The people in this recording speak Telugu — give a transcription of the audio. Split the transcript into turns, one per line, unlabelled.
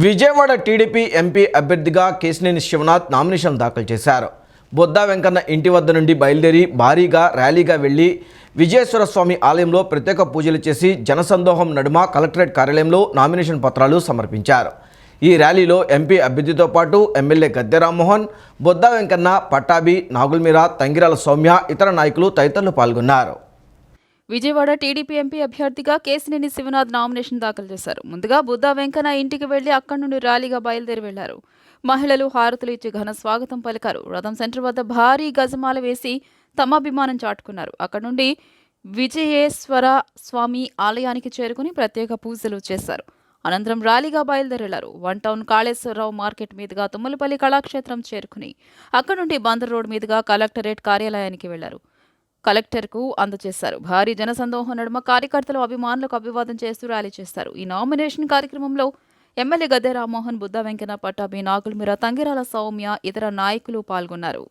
విజయవాడ టీడీపీ ఎంపీ అభ్యర్థిగా కేశినేని శివనాథ్ నామినేషన్ దాఖలు చేశారు. బొద్దా వెంకన్న ఇంటి వద్ద నుండి బయలుదేరి భారీగా ర్యాలీగా వెళ్ళి విజయేశ్వర స్వామి ఆలయంలో ప్రత్యేక పూజలు చేసి జనసందోహం నడుమ కలెక్టరేట్ కార్యాలయంలో నామినేషన్ పత్రాలు సమర్పించారు. ఈ ర్యాలీలో ఎంపీ అభ్యర్థితో పాటు ఎమ్మెల్యే గద్దె రామ్మోహన్ బొద్దా వెంకన్న పట్టాభి నాగుల్మీరా తంగిరాల సౌమ్య ఇతర నాయకులు తదితరులు పాల్గొన్నారు.
విజయవాడ టీడీపీ ఎంపీ అభ్యర్థిగా కేసినేని శివనాథ్ నామినేషన్ దాఖలు చేశారు. ముందుగా బుద్ధా వెంకన్న ఇంటికి వెళ్ళి అక్కడి నుండి ర్యాలీగా బయలుదేరి వెళ్ళారు. మహిళలు హారతులు ఇచ్చి ఘన స్వాగతం పలికారు. రథం సెంటర్ వద్ద భారీ గజమాల వేసి తమ అభిమానం చాటుకున్నారు. అక్కడి నుండి విజయేశ్వర స్వామి ఆలయానికి చేరుకుని ప్రత్యేక పూజలు చేశారు. అనంతరం ర్యాలీగా బయలుదేరారు వన్ టౌన్ కాళేశ్వరరావు మార్కెట్ మీదుగా తుమ్మలపల్లి కళాక్షేత్రం చేరుకుని అక్కడి నుండి బందర్ రోడ్ మీదుగా కలెక్టరేట్ కార్యాలయానికి వెళ్ళారు. కలెక్టర్కు అందజేశారు. భారీ జనసందోహం నడుమ కార్యకర్తలు అభిమానులకు అభివాదం చేస్తూ ర్యాలీ చేస్తారు. ఈ నామినేషన్ కార్యక్రమంలో ఎమ్మెల్యే గద్దె రామ్మోహన్ బుద్ధ వెంకన్న పట్టాభి నాగుల్మిర తంగిరాల సౌమ్య ఇతర నాయకులు పాల్గొన్నారు.